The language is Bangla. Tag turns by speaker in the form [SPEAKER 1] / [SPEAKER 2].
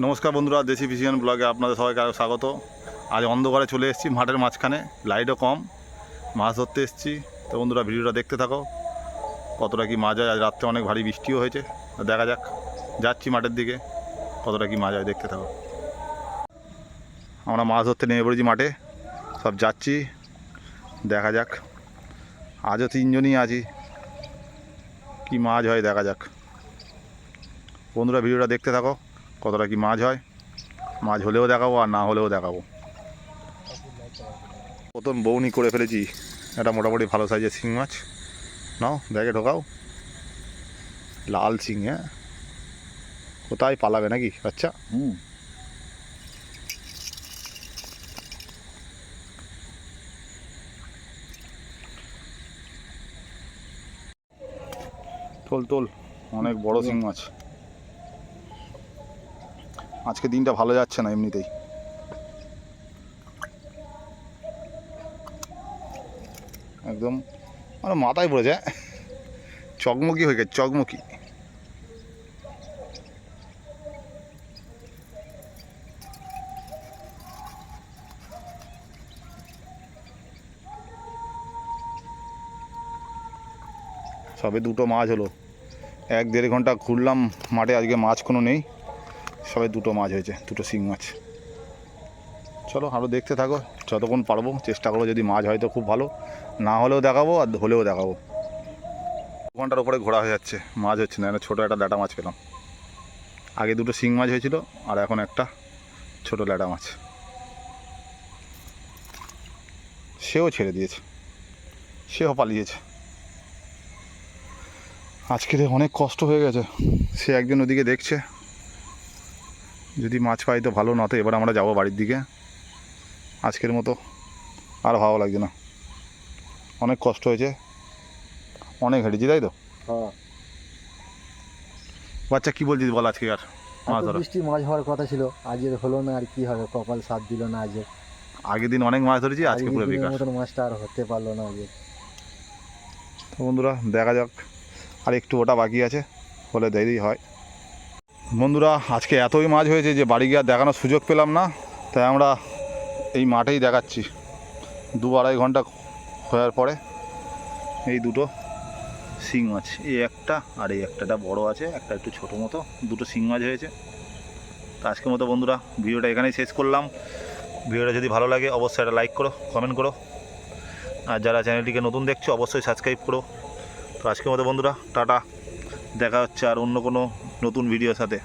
[SPEAKER 1] নমস্কার বন্ধুরা, দেশি ফিশিয়ান ব্লগে আপনাদের সবাইকে আরও স্বাগত। আজ অন্ধকারে চলে এসেছি মাঠের মাঝখানে, লাইটও কম, মাছ ধরতে এসেছি। তো বন্ধুরা, ভিডিওটা দেখতে থাকো, কতটা কি মাছ হয় আজ রাত্রে অনেক ভারী বৃষ্টিও হয়েছে। দেখা যাক, যাচ্ছি মাঠের দিকে, কতটা কি মাছ হয় দেখতে থাকো। আমরা মাছ ধরতে নেমে পড়েছি মাঠে, সব যাচ্ছি, দেখা যাক। আজও তিনজনই আছি, কি মাছ হয় দেখা যাক। বন্ধুরা, ভিডিওটা দেখতে থাকো। কতটা কি মাছ হয়? মাছ হলেও দেখাবো আর না হলেও দেখাবো। প্রথম বৌনি করে ফেলেছি। এটা মোটামুটি ভালো সাইজের শিং মাছ। নাও ব্যাগে ঢোকাও। লাল শিং হ্যাঁ? কোথায় পালাবে নাকি আচ্ছা
[SPEAKER 2] হুম।
[SPEAKER 1] তোল তোল। অনেক বড় শিং মাছ। আজকে দিনটা ভালো যাচ্ছে না এমনিতেই। একদম আমার মাথায় পড়ে যায় চকমকি হয়ে গেছে, চকমকি। সবে দুটো মাছ হলো। এক দেড় ঘণ্টা ঘুরলাম মাঠে আজকে মাছ কোনো নেই। সবে দুটো মাছ হয়েছে, দুটো শিং মাছ। চলো আরও দেখতে থাকো, যতক্ষণ পারব, চেষ্টা করো যদি মাছ হয় তো খুব ভালো। না হলেও দেখাবো আর হলেও দেখাবো। দু ঘণ্টার উপরে ঘোরা হয়ে যাচ্ছে, মাছ হচ্ছে না, ছোটো একটা ল্যাটা মাছ পেলাম। আগে দুটো শিং মাছ হয়েছিল, আর এখন একটা ছোটো ল্যাটা মাছ। সেও ছেড়ে দিয়েছে, সেও পালিয়েছে। আজকের অনেক কষ্ট হয়ে গেছে, সে একজন ওদিকে দেখছে। যদি মাছ পাই তো ভালো না তো এবার আমরা যাব বাড়ির দিকে। আজকের মতো আর ভালো লাগছে না। অনেক কষ্ট হয়েছে। অনেক হেঁটেছি তাই তো?
[SPEAKER 2] হ্যাঁ।
[SPEAKER 1] বাচ্চা কি বলছিস বল আজকে আর? মাছ
[SPEAKER 2] বৃষ্টি মাছ হওয়ার কথা ছিল। আজের হলো না আর কি হবে? কপাল সাথ দিল না আজকে।
[SPEAKER 1] আগের দিন অনেক মাছ ধরেছি আজকে পুরো বেকার।
[SPEAKER 2] মতন মাছটা আর হতে পারল না আজকে।
[SPEAKER 1] তো বন্ধুরা দেখা যাক। আর একটু ওটা বাকি আছে হলে দেরি হয়। বন্ধুরা, আজকে এতই মাছ হয়েছে যে বাড়ি গিয়ে দেখানোর সুযোগ পেলাম না, তাই আমরা এই মাঠেই দেখাচ্ছি। দু আড়াই ঘণ্টা হওয়ার পরে এই দুটো শিং মাছ, এই একটা আর এই একটাটা বড় আছে, একটা একটু ছোটো মতো, দুটো শিং মাছ হয়েছে। তো আজকের মতো বন্ধুরা, ভিডিওটা এখানেই শেষ করলাম। ভিডিওটা যদি ভালো লাগে, অবশ্যই একটা লাইক করো কমেন্ট করো। আর যারা চ্যানেলটিকে নতুন দেখছ, অবশ্যই সাবস্ক্রাইব করো। তো আজকের মতো বন্ধুরা, টাটা। দেখা হচ্ছে আর অন্য কোনো নতুন ভিডিওর সাথে।